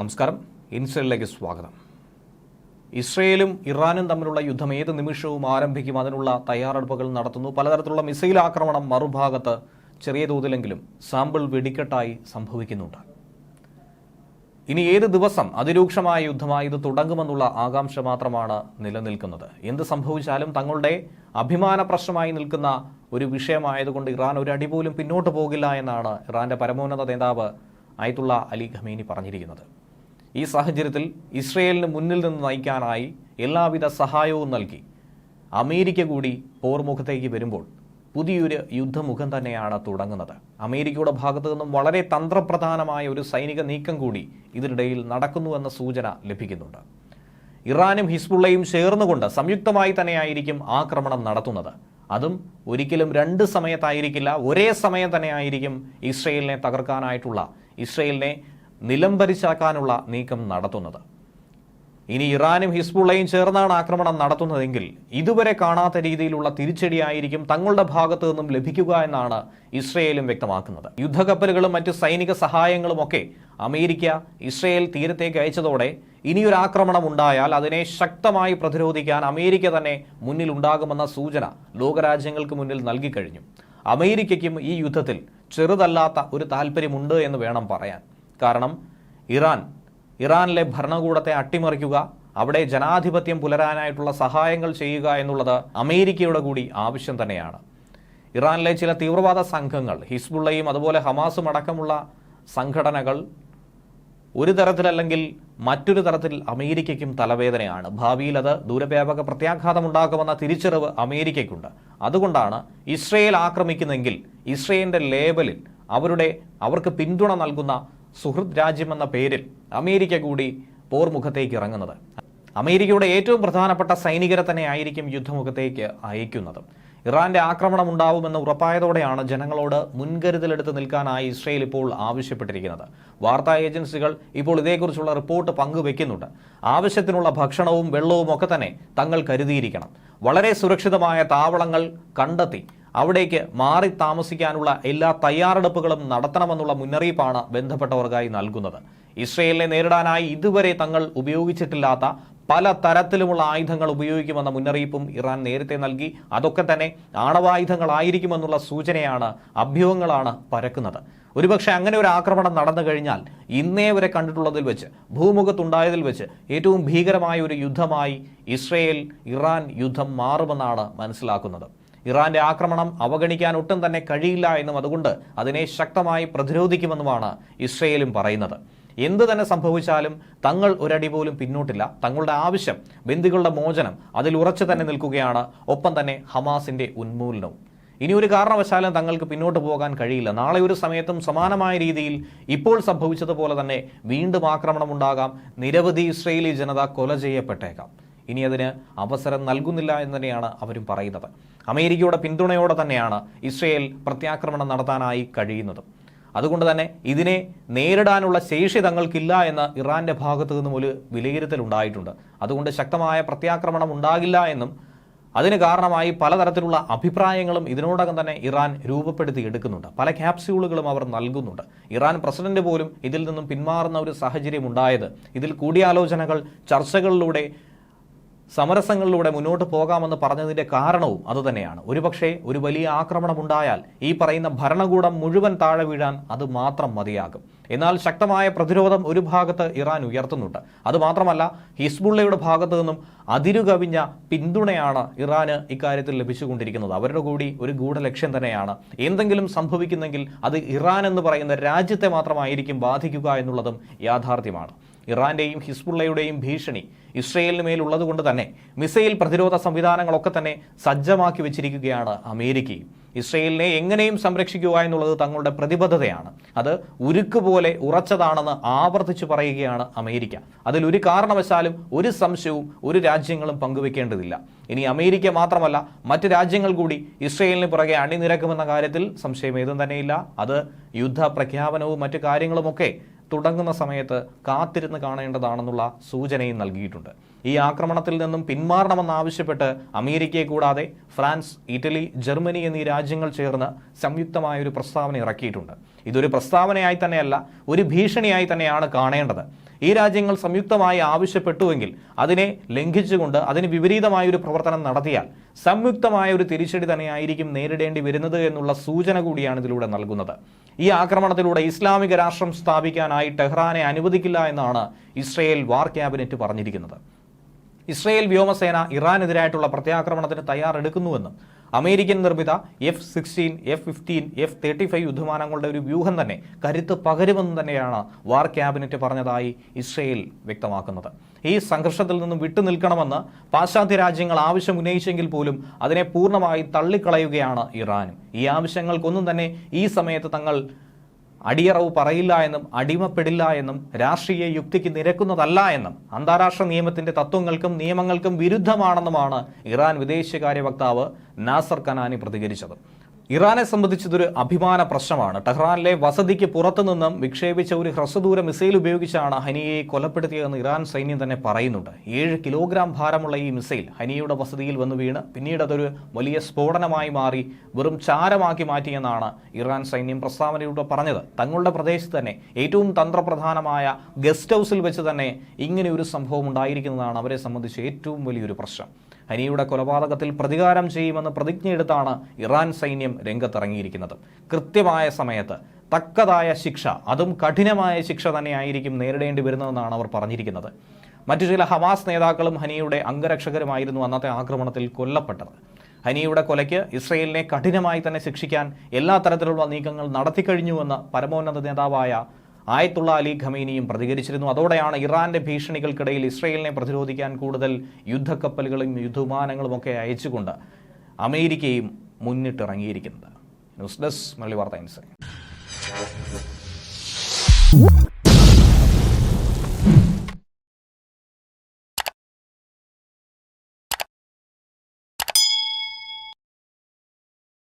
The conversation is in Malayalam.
നമസ്കാരം. ഇൻസൈഡിലേക്ക് സ്വാഗതം. ഇസ്രയേലും ഇറാനും തമ്മിലുള്ള യുദ്ധം ഏത് നിമിഷവും ആരംഭിക്കും. അതിനുള്ള തയ്യാറെടുപ്പുകൾ നടത്തുന്നു. പലതരത്തിലുള്ള മിസൈൽ ആക്രമണം മറുഭാഗത്ത് ചെറിയ തോതിലെങ്കിലും സാമ്പിൾ വെടിക്കെട്ടായി സംഭവിക്കുന്നുണ്ട്. ഇനി ഏത് ദിവസം അതിരൂക്ഷമായ യുദ്ധമായി ഇത് തുടങ്ങുമെന്നുള്ള ആകാംക്ഷ മാത്രമാണ് നിലനിൽക്കുന്നത്. എന്ത് സംഭവിച്ചാലും തങ്ങളുടെ അഭിമാന പ്രശ്നമായി നിൽക്കുന്ന ഒരു വിഷയമായതുകൊണ്ട് ഇറാൻ ഒരു അടി പോലും പിന്നോട്ട് പോകില്ല എന്നാണ് ഇറാന്റെ പരമോന്നത നേതാവ് ആയിട്ടുള്ള അലി ഖമീനി പറഞ്ഞിരിക്കുന്നത്. ഈ സാഹചര്യത്തിൽ ഇസ്രയേലിന് മുന്നിൽ നിന്ന് നയിക്കാനായി എല്ലാവിധ സഹായവും നൽകി. അമേരിക്ക കൂടി പോർമുഖത്തേക്ക് വരുമ്പോൾ പുതിയൊരു യുദ്ധമുഖം തന്നെയാണ് തുടങ്ങുന്നത്. അമേരിക്കയുടെ ഭാഗത്തു നിന്നും വളരെ തന്ത്രപ്രധാനമായ ഒരു സൈനിക നീക്കം കൂടി ഇതിനിടയിൽ നടക്കുന്നുവെന്ന സൂചന ലഭിക്കുന്നുണ്ട്. ഇറാനും ഹിസ്ബുള്ളയും ചേർന്നുകൊണ്ട് സംയുക്തമായി തന്നെയായിരിക്കും ആക്രമണം നടത്തുന്നത്. അതും ഒരിക്കലും രണ്ട് സമയത്തായിരിക്കില്ല ഒരേ സമയം തന്നെയായിരിക്കും ഇസ്രയേലിനെ തകർക്കാനായിട്ടുള്ള ഇസ്രയേലിനെ നിലംപരിച്ചാക്കാനുള്ള നീക്കം നടത്തുന്നത്. ഇനി ഇറാനും ഹിസ്ബുള്ളയും ചേർന്നാണ് ആക്രമണം നടത്തുന്നതെങ്കിൽ ഇതുവരെ കാണാത്ത രീതിയിലുള്ള തിരിച്ചടിയായിരിക്കും തങ്ങളുടെ ഭാഗത്തു നിന്നും ലഭിക്കുക എന്നാണ് ഇസ്രയേലും വ്യക്തമാക്കുന്നത്. യുദ്ധക്കപ്പലുകളും മറ്റ് സൈനിക സഹായങ്ങളും ഒക്കെ അമേരിക്ക ഇസ്രയേൽ തീരത്തേക്ക് അയച്ചതോടെ ഇനിയൊരു ആക്രമണം ഉണ്ടായാൽ അതിനെ ശക്തമായി പ്രതിരോധിക്കാൻ അമേരിക്ക തന്നെ മുന്നിൽ ഉണ്ടാകുമെന്ന സൂചന ലോകരാജ്യങ്ങൾക്ക് മുന്നിൽ നൽകിക്കഴിഞ്ഞു അമേരിക്കയ്ക്കും ഈ യുദ്ധത്തിൽ ചെറുതല്ലാത്ത ഒരു താല്പര്യമുണ്ട് എന്ന് വേണം പറയാൻ. കാരണം ഇറാൻ ഇറാനിലെ ഭരണകൂടത്തെ അട്ടിമറിക്കുക അവിടെ ജനാധിപത്യം പുലരാനായിട്ടുള്ള സഹായങ്ങൾ ചെയ്യുക എന്നുള്ളത് അമേരിക്കയുടെ കൂടി ആവശ്യം തന്നെയാണ്. ഇറാനിലെ ചില തീവ്രവാദ സംഘങ്ങൾ ഹിസ്ബുള്ളയും അതുപോലെ ഹമാസും അടക്കമുള്ള സംഘടനകൾ ഒരു തരത്തിലല്ലെങ്കിൽ മറ്റൊരു തരത്തിൽ അമേരിക്കയ്ക്കും തലവേദനയാണ്. ഭാവിയിൽ അത് ദൂരവ്യാപക പ്രത്യാഘാതമുണ്ടാക്കുമെന്ന തിരിച്ചറിവ് അമേരിക്കയ്ക്കുണ്ട്. അതുകൊണ്ടാണ് ഇസ്രയേൽ ആക്രമിക്കുന്നെങ്കിൽ ഇസ്രയേലിന്റെ ലേബലിൽ അവരുടെ അവർക്ക് പിന്തുണ നൽകുന്ന സുഹൃത് രാജ്യമെന്ന പേരിൽ അമേരിക്ക കൂടി പോർമുഖത്തേക്ക് ഇറങ്ങുന്നത്. അമേരിക്കയുടെ ഏറ്റവും പ്രധാനപ്പെട്ട സൈനികരെ തന്നെ ആയിരിക്കും യുദ്ധമുഖത്തേക്ക് അയക്കുന്നത്. ഇറാന്റെ ആക്രമണം ഉണ്ടാവുമെന്ന് ഉറപ്പായതോടെയാണ് ജനങ്ങളോട് മുൻകരുതലെടുത്ത് നിൽക്കാനായി ഇസ്രയേൽ ഇപ്പോൾ ആവശ്യപ്പെട്ടിരിക്കുന്നത്. വാർത്താ ഏജൻസികൾ ഇപ്പോൾ ഇതേക്കുറിച്ചുള്ള റിപ്പോർട്ട് പങ്കുവെക്കുന്നുണ്ട്. ആവശ്യത്തിനുള്ള ഭക്ഷണവും വെള്ളവും ഒക്കെ തന്നെ തങ്ങൾ കരുതിയിരിക്കണം. വളരെ സുരക്ഷിതമായ താവളങ്ങൾ കണ്ടെത്തി അവിടേക്ക് മാറി താമസിക്കാനുള്ള എല്ലാ തയ്യാറെടുപ്പുകളും നടത്തണമെന്നുള്ള മുന്നറിയിപ്പാണ് ബന്ധപ്പെട്ടവർക്കായി നൽകുന്നത്. ഇസ്രയേലിനെ നേരിടാനായി ഇതുവരെ തങ്ങൾ ഉപയോഗിച്ചിട്ടില്ലാത്ത പല തരത്തിലുമുള്ള ആയുധങ്ങൾ ഉപയോഗിക്കുമെന്ന മുന്നറിയിപ്പും ഇറാൻ നേരത്തെ നൽകി. അതൊക്കെ തന്നെ ആണവായുധങ്ങളായിരിക്കുമെന്നുള്ള സൂചനയാണ് അഭ്യൂഹങ്ങളാണ് പരക്കുന്നത്. ഒരുപക്ഷെ അങ്ങനെ ഒരു ആക്രമണം നടന്നു കഴിഞ്ഞാൽ ഇന്നേ വരെ കണ്ടിട്ടുള്ളതിൽ വെച്ച് ഭൂമുഖത്തുണ്ടായതിൽ വെച്ച് ഏറ്റവും ഭീകരമായ ഒരു യുദ്ധമായി ഇസ്രയേൽ ഇറാൻ യുദ്ധം മാറുമെന്നാണ് മനസ്സിലാക്കുന്നത്. ഇറാന്റെ ആക്രമണം അവഗണിക്കാൻ ഒട്ടും തന്നെ കഴിയില്ല എന്നും അതുകൊണ്ട് അതിനെ ശക്തമായി പ്രതിരോധിക്കുമെന്നുമാണ് ഇസ്രയേലും പറയുന്നത്. എന്ത് തന്നെ സംഭവിച്ചാലും തങ്ങൾ ഒരടി പോലും പിന്നോട്ടില്ല. തങ്ങളുടെ ആവശ്യം ബന്ദികളുടെ മോചനം അതിൽ ഉറച്ചു തന്നെ നിൽക്കുകയാണ്. ഒപ്പം തന്നെ ഹമാസിന്റെ ഉന്മൂലനവും. ഇനി ഒരു കാരണവശാലും തങ്ങൾക്ക് പിന്നോട്ട് പോകാൻ കഴിയില്ല. നാളെ ഒരു സമയത്തും സമാനമായ രീതിയിൽ ഇപ്പോൾ സംഭവിച്ചതുപോലെ തന്നെ വീണ്ടും ആക്രമണം ഉണ്ടാകാം. നിരവധി ഇസ്രയേലി ജനത കൊല ചെയ്യപ്പെട്ടേക്കാം. ഇനി അതിന് അവസരം നൽകുന്നില്ല എന്ന് തന്നെയാണ് അവരും പറയുന്നത്. അമേരിക്കയുടെ പിന്തുണയോടെ തന്നെയാണ് ഇസ്രയേൽ പ്രത്യാക്രമണം നടത്താനായി കഴിയുന്നത്. അതുകൊണ്ട് തന്നെ ഇതിനെ നേരിടാനുള്ള ശേഷി തങ്ങൾക്കില്ല എന്ന് ഇറാന്റെ ഭാഗത്തു നിന്നും ഒരു വിലയിരുത്തൽ ഉണ്ടായിട്ടുണ്ട്. അതുകൊണ്ട് ശക്തമായ പ്രത്യാക്രമണം ഉണ്ടാകില്ല എന്നും അതിന് കാരണമായി പലതരത്തിലുള്ള അഭിപ്രായങ്ങളും ഇതിനോടകം തന്നെ ഇറാൻ രൂപപ്പെടുത്തി എടുക്കുന്നുണ്ട്. പല ക്യാപ്സ്യൂളുകളും അവർ നൽകുന്നുണ്ട്. ഇറാൻ പ്രസിഡന്റ് പോലും ഇതിൽ നിന്നും പിന്മാറുന്ന ഒരു സാഹചര്യം ഉണ്ടായത്. ഇതിൽ കൂടിയാലോചനകൾ ചർച്ചകളിലൂടെ സമരസങ്ങളിലൂടെ മുന്നോട്ട് പോകാമെന്ന് പറഞ്ഞതിന്റെ കാരണവും അതുതന്നെയാണ്. ഒരുപക്ഷെ ഒരു വലിയ ആക്രമണം ഉണ്ടായാൽ ഈ പറയുന്ന ഭരണകൂടം മുഴുവൻ താഴെ വീഴാൻ അത് മാത്രം മതിയാകും. എന്നാൽ ശക്തമായ പ്രതിരോധം ഒരു ഭാഗത്ത് ഇറാൻ ഉയർത്തുന്നുണ്ട്. അതുമാത്രമല്ല ഹിസ്ബുള്ളയുടെ ഭാഗത്തു നിന്നും അതിരുകവിഞ്ഞ പിന്തുണയാണ് ഇറാന് ഇക്കാര്യത്തിൽ ലഭിച്ചുകൊണ്ടിരിക്കുന്നത്. അവരുടെ കൂടി ഒരു ഗൂഢലക്ഷ്യം തന്നെയാണ്. എന്തെങ്കിലും സംഭവിക്കുന്നെങ്കിൽ അത് ഇറാൻ എന്ന് പറയുന്ന രാജ്യത്തെ മാത്രമായിരിക്കും ബാധിക്കുക എന്നുള്ളതും യാഥാർത്ഥ്യമാണ്. ഇറാന്റെയും ഹിസ്ബുള്ളയുടെയും ഭീഷണി ഇസ്രയേലിന് മേലുള്ളത് കൊണ്ട് തന്നെ മിസൈൽ പ്രതിരോധ സംവിധാനങ്ങളൊക്കെ തന്നെ സജ്ജമാക്കി വെച്ചിരിക്കുകയാണ് അമേരിക്കയും ഇസ്രയേലിനെ എങ്ങനെയും സംരക്ഷിക്കുക എന്നുള്ളത് തങ്ങളുടെ പ്രതിബദ്ധതയാണ്. അത് ഉരുക്ക് പോലെ ഉറച്ചതാണെന്ന് ആവർത്തിച്ചു പറയുകയാണ് അമേരിക്ക. അതിൽ ഒരു കാരണവശാലും ഒരു സംശയവും ഒരു രാജ്യങ്ങളും പങ്കുവെക്കേണ്ടതില്ല. ഇനി അമേരിക്ക മാത്രമല്ല മറ്റ് രാജ്യങ്ങൾ കൂടി ഇസ്രയേലിന് പുറകെ അണിനിരക്കുമെന്ന കാര്യത്തിൽ സംശയം ഏതും തന്നെയില്ല. അത് യുദ്ധ പ്രഖ്യാപനവും മറ്റു കാര്യങ്ങളുമൊക്കെ തുടങ്ങുന്ന സമയത്ത് കാത്തിരുന്ന് കാണേണ്ടതാണെന്നുള്ള സൂചനയും നൽകിയിട്ടുണ്ട്. ഈ ആക്രമണത്തിൽ നിന്നും പിന്മാറണമെന്നാവശ്യപ്പെട്ട് അമേരിക്കയെ കൂടാതെ ഫ്രാൻസ് ഇറ്റലി ജർമ്മനി എന്നീ രാജ്യങ്ങൾ ചേർന്ന് സംയുക്തമായ ഒരു പ്രസ്താവന ഇറക്കിയിട്ടുണ്ട്. ഇതൊരു പ്രസ്താവനയായി തന്നെയല്ല ഒരു ഭീഷണിയായി തന്നെയാണ് കാണേണ്ടത്. ഈ രാജ്യങ്ങൾ സംയുക്തമായി ആവശ്യപ്പെട്ടുവെങ്കിൽ അതിനെ ലംഘിച്ചുകൊണ്ട് അതിന് വിപരീതമായ ഒരു പ്രവർത്തനം നടത്തിയാൽ സംയുക്തമായ ഒരു തിരിച്ചടി തന്നെയായിരിക്കും നേരിടേണ്ടി വരുന്നത് എന്നുള്ള സൂചന കൂടിയാണ് ഇതിലൂടെ നൽകുന്നത്. ഈ ആക്രമണത്തിലൂടെ ഇസ്ലാമിക രാഷ്ട്രം സ്ഥാപിക്കാനായി ടെഹ്റാനെ അനുവദിക്കില്ല എന്നാണ് ഇസ്രയേൽ വാർ ക്യാബിനറ്റ് പറഞ്ഞിരിക്കുന്നത്. ഇസ്രയേൽ വ്യോമസേന ഇറാനെതിരായിട്ടുള്ള പ്രത്യാക്രമണത്തിന് തയ്യാറെടുക്കുന്നുവെന്നും അമേരിക്കൻ നിർമ്മിത F sixteen F fifteen F thirty five യുദ്ധമാനങ്ങളുടെ ഒരു വ്യൂഹം തന്നെ കരുത്ത് പകരുമെന്ന് തന്നെയാണ് വാർ ക്യാബിനറ്റ് പറഞ്ഞതായി ഇസ്രയേൽ വ്യക്തമാക്കുന്നത്. ഈ സംഘർഷത്തിൽ നിന്നും വിട്ടുനിൽക്കണമെന്ന് പാശ്ചാത്യ രാജ്യങ്ങൾ ആവശ്യം ഉന്നയിച്ചെങ്കിൽ പോലും അതിനെ പൂർണമായി തള്ളിക്കളയുകയാണ് ഇറാനും ഈ ആവശ്യങ്ങൾക്കൊന്നും തന്നെ ഈ സമയത്ത് തങ്ങൾ അടിയറവ് പറയില്ല എന്നും അടിമപ്പെടില്ല എന്നും രാഷ്ട്രീയ യുക്തിക്ക് നിരക്കുന്നതല്ല എന്നും അന്താരാഷ്ട്ര നിയമത്തിന്റെ തത്വങ്ങൾക്കും നിയമങ്ങൾക്കും വിരുദ്ധമാണെന്നുമാണ് ഇറാൻ വിദേശകാര്യ വക്താവ് നാസർ കനാനി പ്രതികരിച്ചത്. ഇറാനെ സംബന്ധിച്ചതൊരു അഭിമാന പ്രശ്നമാണ്. ടെഹ്റാനിലെ വസതിക്ക് പുറത്തുനിന്നും വിക്ഷേപിച്ച ഒരു ഹ്രസ്വദൂര മിസൈൽ ഉപയോഗിച്ചാണ് ഹനിയെ കൊലപ്പെടുത്തിയതെന്ന് ഇറാൻ സൈന്യം തന്നെ പറയുന്നുണ്ട്. ഏഴ് കിലോഗ്രാം ഭാരമുള്ള ഈ മിസൈൽ ഹനിയയുടെ വസതിയിൽ വന്നു വീണ് പിന്നീട് അതൊരു വലിയ സ്ഫോടനമായി മാറി വെറും ചാരമാക്കി മാറ്റിയെന്നാണ് ഇറാൻ സൈന്യം പ്രസ്താവനയിലൂടെ പറഞ്ഞത്. തങ്ങളുടെ പ്രദേശത്ത് തന്നെ ഏറ്റവും തന്ത്രപ്രധാനമായ ഗസ്റ്റ് ഹൗസിൽ വെച്ച് തന്നെ ഇങ്ങനെ ഒരു സംഭവം ഉണ്ടായിരിക്കുന്നതാണ് അവരെ സംബന്ധിച്ച് ഏറ്റവും വലിയൊരു പ്രശ്നം. ഹനിയുടെ കൊലപാതകത്തിൽ പ്രതികാരം ചെയ്യുമെന്ന് പ്രതിജ്ഞയെടുത്താണ് ഇറാൻ സൈന്യം രംഗത്തിറങ്ങിയിരിക്കുന്നത്. കൃത്യമായ സമയത്ത് തക്കതായ ശിക്ഷ അതും കഠിനമായ ശിക്ഷ തന്നെയായിരിക്കും നേരിടേണ്ടി വരുന്നതെന്നാണ് അവർ പറഞ്ഞിരിക്കുന്നത്. മറ്റു ചില ഹമാസ് നേതാക്കളും ഹനിയുടെ അംഗരക്ഷകരുമായിരുന്നു അന്നത്തെ ആക്രമണത്തിൽ കൊല്ലപ്പെട്ടത്. ഹനിയുടെ കൊലയ്ക്ക് ഇസ്രയേലിനെ കഠിനമായി തന്നെ ശിക്ഷിക്കാൻ എല്ലാ തരത്തിലുള്ള നീക്കങ്ങൾ നടത്തിക്കഴിഞ്ഞുവെന്ന് പരമോന്നത നേതാവായ ആയത്തുള്ള അലി ഖമീനിയും പ്രതികരിച്ചിരുന്നു. അതോടെയാണ് ഇറാന്റെ ഭീഷണികൾക്കിടയിൽ ഇസ്രയേലിനെ പ്രതിരോധിക്കാൻ കൂടുതൽ യുദ്ധക്കപ്പലുകളും യുദ്ധവിമാനങ്ങളും ഒക്കെ അയച്ചുകൊണ്ട് അമേരിക്കയും മുന്നിട്ടിറങ്ങിയിരിക്കുന്നത്. ന്യൂസ് ഡെസ്ക് മലയാളി വാർത്ത ഇൻസൈറ്റ്